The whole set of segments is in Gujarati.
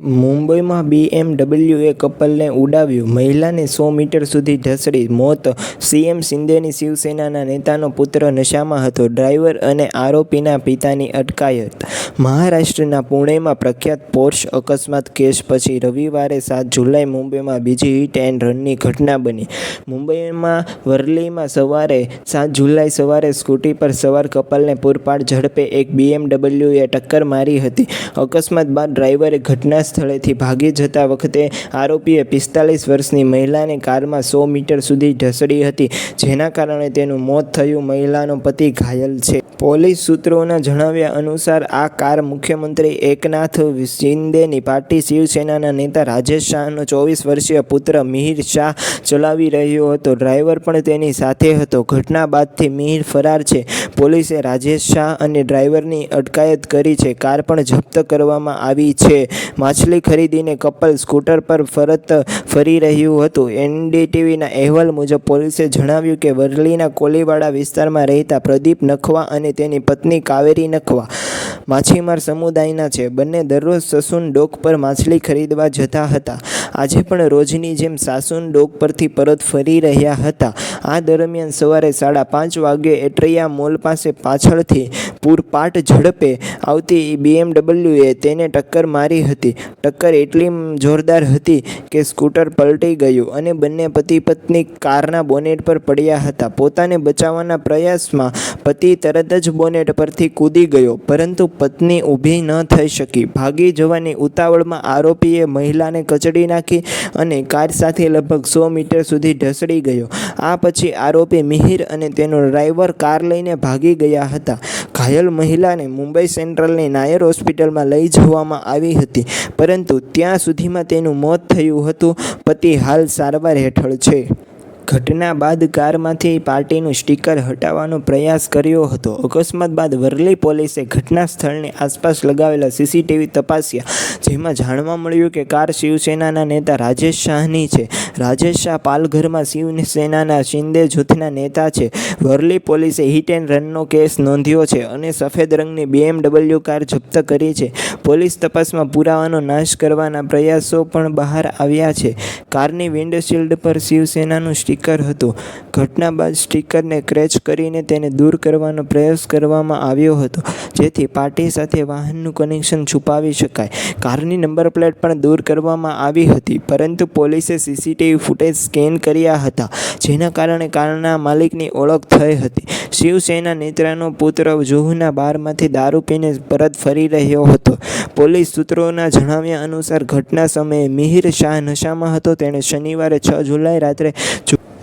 મુંબઈમાં બીએમડબલ્યુએ કપલને ઉડાવ્યું, મહિલાને સો મીટર સુધી ઢસડી મોત. સીએમ શિંદેની શિવસેનાના નેતાનો પુત્ર નશામાં હતો, ડ્રાઈવર અને આરોપીના પિતાની અટકાયત. મહારાષ્ટ્રના પુણેમાં પ્રખ્યાત પોર્શ અકસ્માત કેસ પછી રવિવારે સાત જુલાઈ મુંબઈમાં બીજી હિટ એન્ડ રનની ઘટના બની. મુંબઈમાં વરલીમાં સવારે સાત જુલાઈ સવારે સ્કૂટી પર સવાર કપલને પૂરપાટ ઝડપે એક બીએમડબલ્યુએ ટક્કર મારી હતી. અકસ્માત બાદ ડ્રાઈવરે ઘટના સ્થળેથી ભાગી જતા વખતે આરોપીએ પિસ્તાલીસ વર્ષની મહિલાને કારમાં સો મીટર સુધી ઢસડી હતી, જેના કારણે તેનું મોત થયું. મહિલાનો પતિ ઘાયલ છે. પોલીસ સૂત્રોના જણાવ્યા અનુસાર, આ કાર મુખ્યમંત્રી એકનાથ શિંદેની પાર્ટી શિવસેનાના નેતા રાજેશ શાહનો ચોવીસ વર્ષીય પુત્ર મિહિર શાહ ચલાવી રહ્યો હતો. ડ્રાઈવર પણ તેની સાથે હતો. ઘટના બાદથી મિહિર ફરાર છે. પોલીસે રાજેશ શાહ અને ડ્રાઈવરની અટકાયત કરી છે. કાર પણ જપ્ત કરવામાં આવી છે. માછલી ખરીદીને કપલ સ્કૂટર પર ફરત ફરી રહ્યું હતું. એનડીટીવીના અહેવાલ મુજબ પોલીસે જણાવ્યું કે વરલીના કોલીવાડા વિસ્તારમાં રહેતા પ્રદીપ નખવા અને તેની પત્ની કાવેરી નખવા માછીમાર સમુદાયના છે. બંને દરરોજ સસુન ડોક પર માછલી ખરીદવા જતા હતા. આજે પણ રોજની જેમ સાસુન ડોક પરથી પરત ફરી રહ્યા હતા. આ દરમિયાન સવારે સાડા પાંચ વાગ્યે એટ્રિયા મોલ પાસે પાછળથી પૂરપાટ ઝડપે આવતી બીએમડબલ્યુએ તેને ટક્કર મારી હતી. ટક્કર એટલી જોરદાર હતી કે સ્કૂટર પલટી ગયું અને બંને પતિ પત્ની કારના બોનેટ પર પડ્યા હતા. પોતાને બચાવવાના પ્રયાસમાં પતિ તરત જ બોનેટ પરથી કૂદી ગયો, પરંતુ પત્ની ઊભી ન થઈ શકી. ભાગી જવાની ઉતાવળમાં આરોપીએ મહિલાને કચડી નાખી અને કાર સાથે લગભગ સો મીટર સુધી ઢસડી ગયો. આ પછી આરોપી મિહિર અને તેનો ડ્રાઈવર કાર લઈને ભાગી ગયા હતા. ઘાયલ મહિલાને મુંબઈ સેન્ટ્રલની નાયર હોસ્પિટલમાં લઈ જવામાં આવી હતી. પરંતુ ત્યાં સુધીમાં તેનું મોત થયું હતું. પતિ હાલ સારવાર હેઠળ છે. ઘટના બાદ કારમાંથી પાર્ટીનું સ્ટીકર હટાવવાનો પ્રયાસ કર્યો હતો. અકસ્માત બાદ વરલી પોલીસે ઘટના સ્થળની આસપાસ લગાવેલા સીસીટીવી તપાસ્યા. જેમાં જાણવા મળ્યું કે કાર શિવસેનાના નેતા રાજેશ શાહની છે. રાજેશ શાહ પાલઘરમાં શિવસેનાના શિંદે જૂથના નેતા છે. વરલી પોલીસે હિટ એન્ડ રનનો કેસ નોંધ્યો છે અને સફેદ રંગની બીએમડબલ્યુ કાર જપ્ત કરી છે. પોલીસ તપાસમાં પુરાવાનો નાશ કરવાના પ્રયાસો પણ બહાર આવ્યા છે. કારની વિન્ડશીલ્ડ પર શિવસેનાનું સ્ટીકર હતું. ઘટના બાદ સ્ટીકરને ક્રેચ કરીને તેને દૂર કરવાનો પ્રયાસ કરવામાં આવ્યો હતો. જેથી પાર્ટી સાથે વાહનનું કનેક્શન છુપાવી શકાય. કારની નંબર પ્લેટ પણ દૂર કરવામાં આવી હતી, પરંતુ પોલીસે સીસીટીવી ફૂટેજ સ્કેન કર્યા હતા, જેના કારણે કારના માલિકની ઓળખ થઈ હતી. શિવસેના નેતાનો પુત્ર જુહુના બારમાંથી દારૂ પીને પરત ફરી રહ્યો હતો. પોલીસ સૂત્રોના જણાવ્યા અનુસાર, ઘટના સમયે મિહિર શાહ નશામાં હતો. તેણે શનિવારે છ જુલાઈ રાત્રે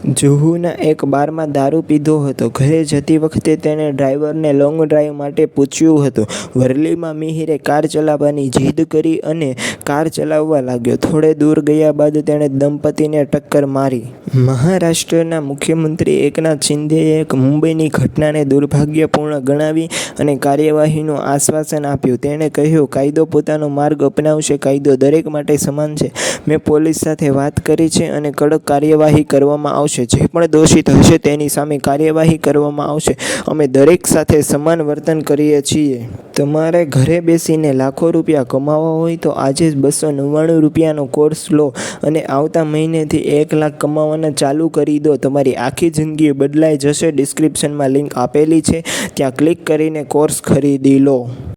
જુહુના એક બારમાં દારૂ પીધો હતો. ઘરે જતી વખતે તેણે ડ્રાઈવરને લોંગ ડ્રાઈવ માટે પૂછ્યું હતું. વરલીમાં મિહિરે કાર ચલાવવાની જીદ કરી અને કાર ચલાવવા લાગ્યો. થોડે દૂર ગયા બાદ તેણે દંપતીને ટક્કર મારી. મહારાષ્ટ્રના મુખ્યમંત્રી એકનાથ શિંદેએ મુંબઈની ઘટનાને દુર્ભાગ્યપૂર્ણ ગણાવી અને કાર્યવાહીનું આશ્વાસન આપ્યું. તેણે કહ્યું, કાયદો પોતાનો માર્ગ અપનાવશે. કાયદો દરેક માટે સમાન છે. મેં પોલીસ સાથે વાત કરી છે અને કડક કાર્યવાહી કરવામાં આવશે. જે પણ દોષિત હશે તેની સામે કાર્યવાહી કરવામાં આવશે. અમે દરેક સાથે સમાન વર્તન કરીએ છીએ. તમારે ઘરે બેસીને લાખો રૂપિયા કમાવવા હોય તો આજે જ બસો નવ્વાણું રૂપિયાનો કોર્સ લો અને આવતા મહિનેથી એક લાખ કમાવાના ચાલુ કરી દો. તમારી આખી જિંદગી બદલાઈ જશે. ડિસ્ક્રિપ્શનમાં લિંક આપેલી છે. ત્યાં ક્લિક કરીને કોર્સ ખરીદી લો.